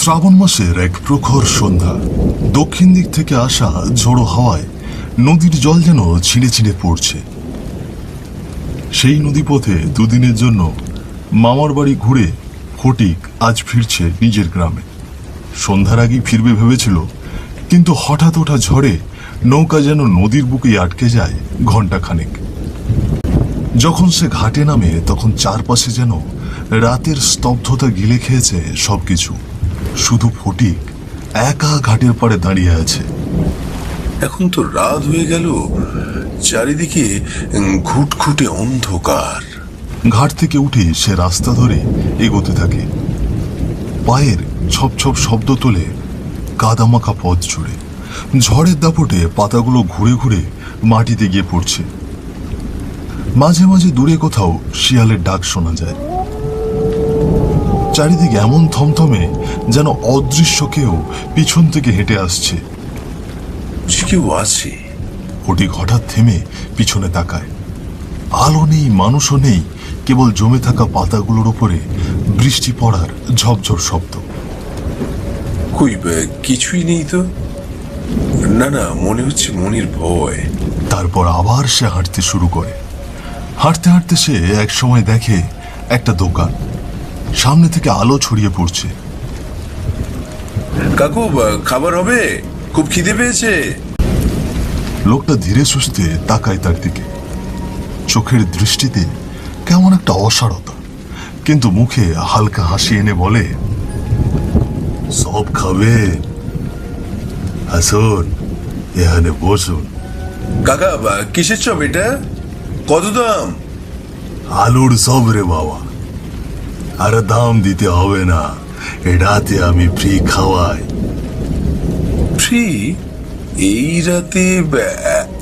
শ্রাবণ মাসের এক প্রখর সন্ধ্যা। দক্ষিণ দিক থেকে আসা ঝোড়ো হাওয়ায় নদীর জল যেন ছিঁড়ে ছিঁড়ে পড়ছে। সেই নদীপথে দুদিনের জন্য মামার বাড়ি ঘুরে ফটিক আজ ফিরছে নিজের গ্রামে। সন্ধ্যার আগেই ফিরবে ভেবেছিল, কিন্তু হঠাৎ ওঠা ঝড়ে নৌকা যেন নদীর বুকে আটকে যায় ঘণ্টা খানেক যখন সে ঘাটে নামে, তখন চারপাশে যেন রাতের স্তব্ধতা গিলে খেয়েছে সবকিছু। শুধু ফটিক একা ঘাটের পাড়ে দাঁড়িয়ে আছে। এখন তো রাত হয়ে গেল। চারিদিকে ঘুটঘুটে অন্ধকার। ঘাট থেকে উঠে সে রাস্তা ধরে এগোতে থাকে। পায়ের ছপ ছপ শব্দ তোলে কাদামাখা পথ জুড়ে। ঝড়ের দাপটে পাতাগুলো ঘুরে ঘুরে মাটিতে গিয়ে পড়ছে। মাঝে মাঝে দূরে কোথাও শিয়ালের ডাক শোনা যায়। চারিদিকে এমন থমথমে যেন অদৃশ্য কেউ পিছন থেকে হেঁটে আসছে। কেউ আছে? ফটিক হঠাৎ থেমে পিছনে তাকায়। আলো নেই মানুষও নেই কেবল জমে থাকা পাতাগুলোর উপরে বৃষ্টি পড়ার ঝপঝপ শব্দ। কই কিছুই নেই তো? না না মনে হচ্ছে মনির ভয়। তারপর আবার সে হাঁটতে শুরু করে। হাঁটতে হাঁটতে সে এক সময় দেখে একটা দোকান। সামনে থেকে আলো ছড়িয়ে পড়ছে। কাকু খাবার হবে? খুব খিদে পেয়েছে। লোকটা ধীরে সুস্থে তাকায় তার দিকে। চোখের দৃষ্টিতে কেমন একটা অসারতা। কিন্তু মুখে হালকা হাসি এনে বলে সব খাবে। আসুন এখানে বসুন। কাকা কিসের চপ এটা? কত দাম? আলুর সব রে বাবা। আর দাম দিতে হবে না। এটাতে আমি ফ্রি খাওয়াই। ফ্রি এই রাতে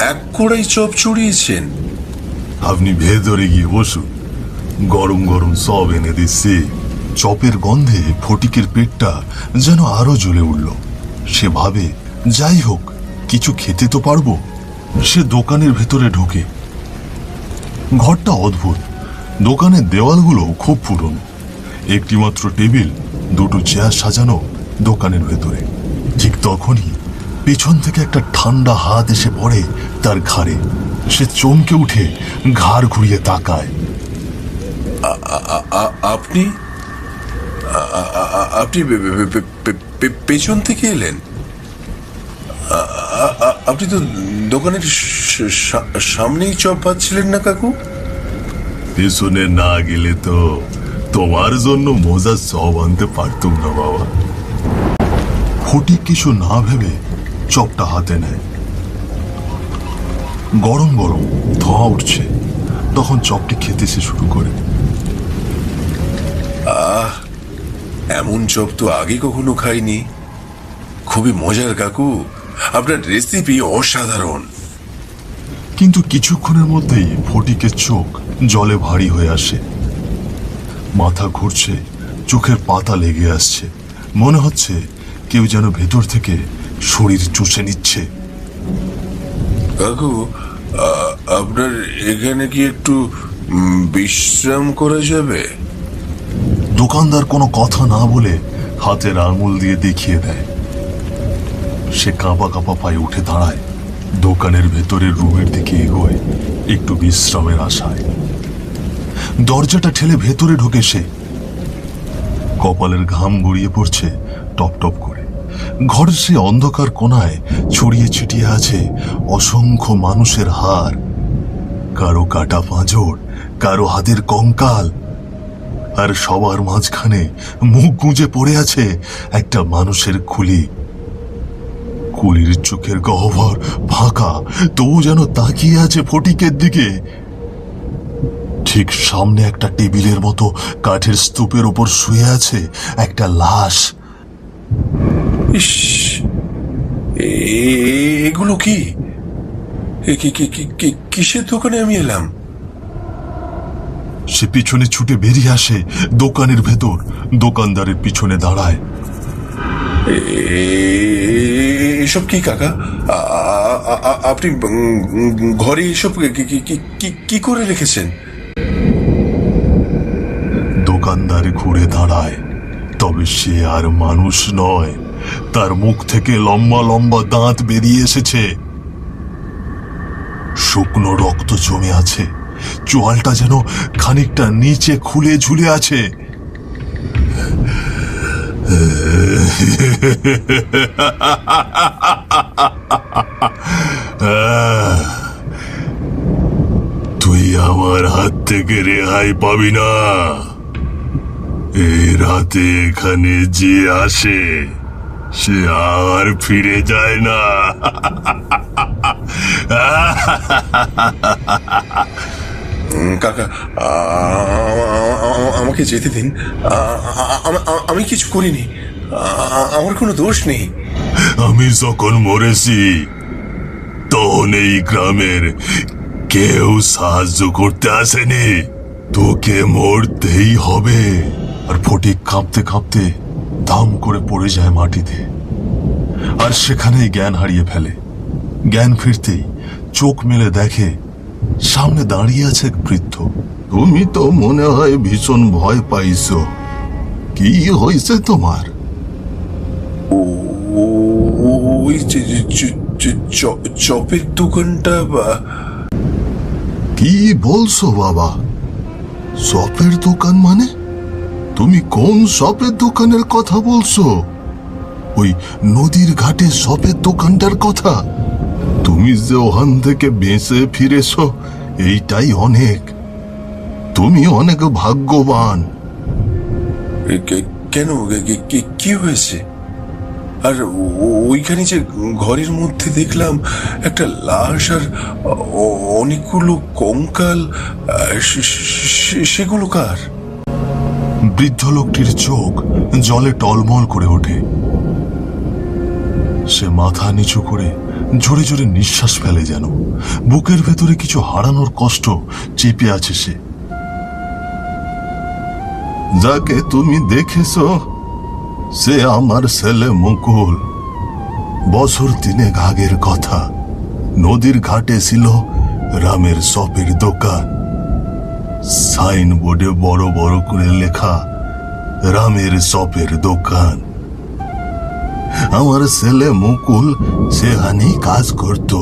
এক কড়াই চপ চড়িয়েছেন। আপনি ভেতরে গিয়ে বসুন। গরম গরম সব এনে দিচ্ছে। চপের গন্ধে ফটিকের পেটটা যেন আরও জ্বলে উঠল। সে ভাবে যাই হোক কিছু খেতে তো পারব। সে দোকানের ভেতরে ঢোকে। ঘরটা অদ্ভুত। দোকানের দেওয়ালগুলো খুব পুরনো। একটি মাত্র টেবিল দুটো চেয়ার সাজানো দোকানের ভেতরে। ঠিক তখনই পেছন থেকে একটা ঠান্ডা হাত এসে পড়ে তার ঘাড়ে। সে চমকে উঠে ঘাড় ঘুরিয়ে তাকায়। আপনি? আপনি পেছন থেকে এলেন। আপনি তো দোকানের সামনেই চপ পাচ্ছিলেন না কাকু? পেছনে না গেলে তো তোমার জন্য মজা সব আনতে পারতুম না বাবা। ফটিক কিছু না ভেবে চপটা হাতে নেয়। গরম গরম ধোঁয়া উঠছে। তখন চপটি খেতে সে শুরু করে। আহ এমন চপ তো আগে কখনো খাইনি। খুবই মজার কাকু। আপনার রেসিপি অসাধারণ। কিন্তু কিছুক্ষণের মধ্যেই ফটিকের চোখ জলে ভারী হয়ে আসে। মাথা ঘুরছে চোখের পাতা লেগে আসছে। মনে হচ্ছে কেউ যেন ভেতর থেকে শরীর চুষে নিচ্ছে। কাকু আপনার এখানে কি একটু বিশ্রাম করা যাবে? দোকানদার কোনো কথা না বলে হাতের আঙুল দিয়ে দেখিয়ে দেয়। সে কাঁপা কাঁপা পায়ে উঠে দাঁড়ায়। দোকানের ভেতরের রুমের দিকে এগোয় একটু বিশ্রামের আশায়। দরজাটা ঠেলে ভেতরে ঢোকে সে। কপালের ঘাম গড়িয়ে পড়ছে টপ টপ করে। ঘরের সে অন্ধকার কোনায় ছড়িয়ে ছিটিয়ে আছে অসংখ্য মানুষের হার। কারও কাটা পাঁজর, কারও হাতের কঙ্কাল। আর সবার মাঝখানে মুখ গুঁজে পড়ে আছে একটা মানুষের খুলি। কুলির চোখের গহ্বর ফাঁকা, তবু যেন তাকিয়ে আছে ফটিকের দিকে। ঠিক সামনে একটা টেবিলের মতো কাঠের স্তূপের ওপর শুয়ে আছে একটা লাশ। ইস এগুলো কি? এ কি- কি- কি- কি- কিসের দোকানে আমি এলাম? সে পিছনে ছুটে বেরিয়ে আসে দোকানের ভেতর। দোকানদারের পিছনে দাঁড়ায়। এসব কি কাকা? আপনি ঘরে এসব কি- কি- কি- কি- কি করে রেখেছেন? দোকানদার ঘুরে দাঁড়ায়। তবে সে আর মানুষ নয়। তার মুখ থেকে লম্বা লম্বা দাঁত বেরিয়ে এসেছে। শুকনো রক্ত জমে আছে। চোয়ালটা যেন খানিকটা নিচে খুলে ঝুলে আছে। তুই আমার হাত থেকে রেহাই পাবি না। এই রাতে এখানে যে আসে সে আর ফিরে যায় না। কাকা আমাকে যেতে দিন। আমি কিছু করিনি। আমার কোনো দোষ নেই। আমি যখন মরেছি তখন এই গ্রামের কেউ সাহায্য করতে আসেনি। তোকে মরতেই হবে। ফটিক কাঁপতে কাঁপতে দাম করে পড়ে যায় মাটিতে। আর সেখানেই জ্ঞান হারিয়ে ফেলে। জ্ঞান ফিরতেই চোখ মেলে দেখে সামনে দাঁড়িয়ে আছে এক বৃদ্ধ। তুমি তো মনে হয় ভীষণ ভয় পাইছো। কি হয়েছে তোমার? ও- ওই চপের দোকানটা বা- কি বলছো বাবা? চপের দোকান মানে? তুমি কোন শপের দোকানের কথা বলছো? ওই নদীর ঘাটে শপের দোকানটার কথা? তুমি যে ওখান থেকে বেঁচে ফিরেছো, এইটাই অনেক। তুমি অনেক ভাগ্যবান। কেন? কে- হয়েছে? আর ওইখানে যে ঘরের মধ্যে দেখলাম একটা লাশ আর অনেকগুলো কঙ্কাল সেগুলো কার? বৃদ্ধ লোকটির চোখ জলে টলমল করে ওঠে। সে মাথা নিচু করে জোরে জোরে নিঃশ্বাস ফেলে যেন। বুকের ভেতরে কিছু হারানোর কষ্ট চেপে আছে সে। যাকে তুমি দেখেছ, সে আমার ছেলে মুকুল। বছর তিনেক আগের কথা। নদীর ঘাটে ছিল রামের সপের দোকান। সাইনবোর্ডে বড় বড় করে লেখা, রামের সপের দোকান। আমার ছেলে মুকুল সেখানেই কাজ করত।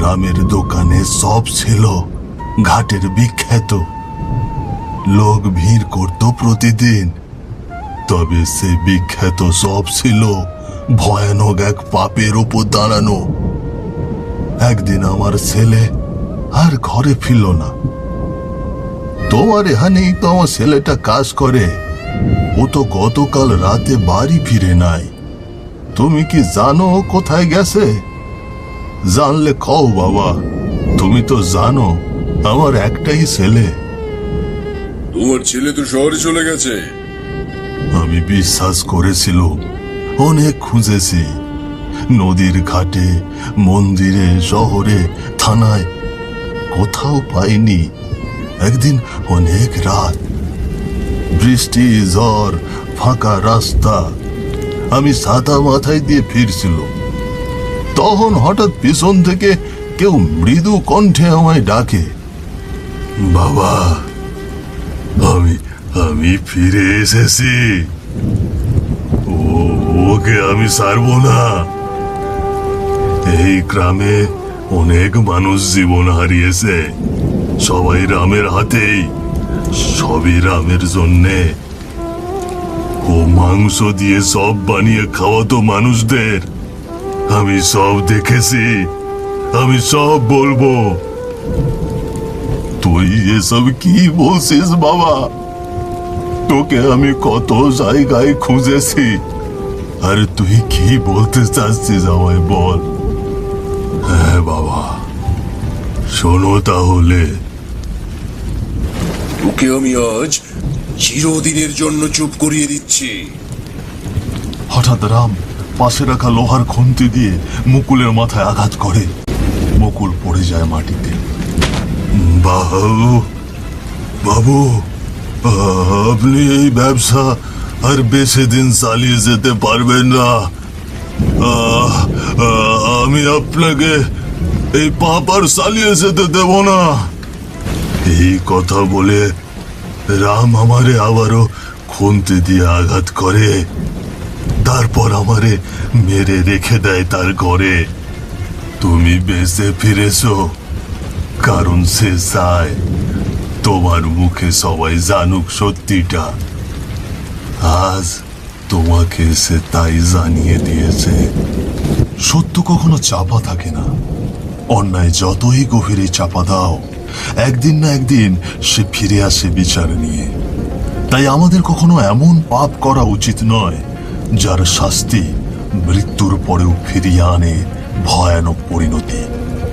রামের দোকানে সব ছিল ঘাটের বিখ্যাত। লোক ভিড় করত প্রতিদিন। তবে সে বিখ্যাত সব ছিল ভয়ানক এক পাপের ওপর দাঁড়ানো। একদিন আমার ছেলে আর ঘরে ফিরল না। তোমার এখানেই তো আমার ছেলেটা কাজ করে। ও তো গতকাল রাতে বাড়ি ফিরে নাই। তুমি কি জানো কোথায় গেছে? জানলে কও বাবা তুমি তো জানো আমার একটাই ছেলে। তোমার ছেলে তো শহরে চলে গেছে। আমি বিশ্বাস করেছিল অনেক খুঁজেছি। নদীর ঘাটে মন্দিরে শহরে থানায় কোথাও পাইনি। একদিন অনেক রাত। বৃষ্টি, ঝড়, ফাঁকা রাস্তা। আমি সাদা মাথায় দিয়ে ফিরছিল। তখন হঠাৎ পিছন থেকে কেউ মৃদু কণ্ঠে আমায় ডাকে, বাবা, আমি আমি ফিরে এসেছি। ওকে আমি ছাড়বো না। এই গ্রামে অনেক মানুষ জীবন হারিয়েছে। সবাই রামের হাতেই, সবই রামের জন্যে। ও মাংস দিয়ে সব বানিয়ে খাওয়াতো মানুষদের। আমি সব দেখেছি, আমি সব বলব। তুই এসব কি বলছিস, বাবা? তোকে আমি কত জায়গায় খুঁজেছি। আর তুই কি বলতে চাচ্ছিস আমায় বল? হ্যাঁ বাবা। শোনো তাহলে। ওকে আমি আজ চিরদিনের জন্য চুপ করিয়ে দিচ্ছি। হঠাৎ রাম পাশে রাখা লোহার খুন্তি দিয়ে মুকুলের মাথায় আঘাত করে। মুকুল পড়ে যায় মাটিতে। বাবু বাবু, আপনি এই ব্যবসা আর বেশি দিন চালিয়ে যেতে পারবেন না। আমি আপনাকে এই পাপার চালিয়ে যেতে দেব না। এই কথা বলে রাম আমারে আবারও খুন্তি দিয়ে আঘাত করে। তারপর আমারে মেরে রেখে দেয় তার ঘরে। তুমি বেঁচে ফিরেছো, কারণ সে চায় তোমার মুখে সবাই জানুক সত্যিটা। আজ তোমাকে সে তাই জানিয়ে দিয়েছে। সত্য কখনো চাপা থাকে না। অন্যায় যতই গভীরে চাপা দাও একদিন না একদিন সে ফিরে আসে বিচার নিয়ে। তাই আমাদের কখনো এমন পাপ করা উচিত নয়, যার শাস্তি মৃত্যুর পরেও ফিরিয়ে আনে ভয়ানক পরিণতি।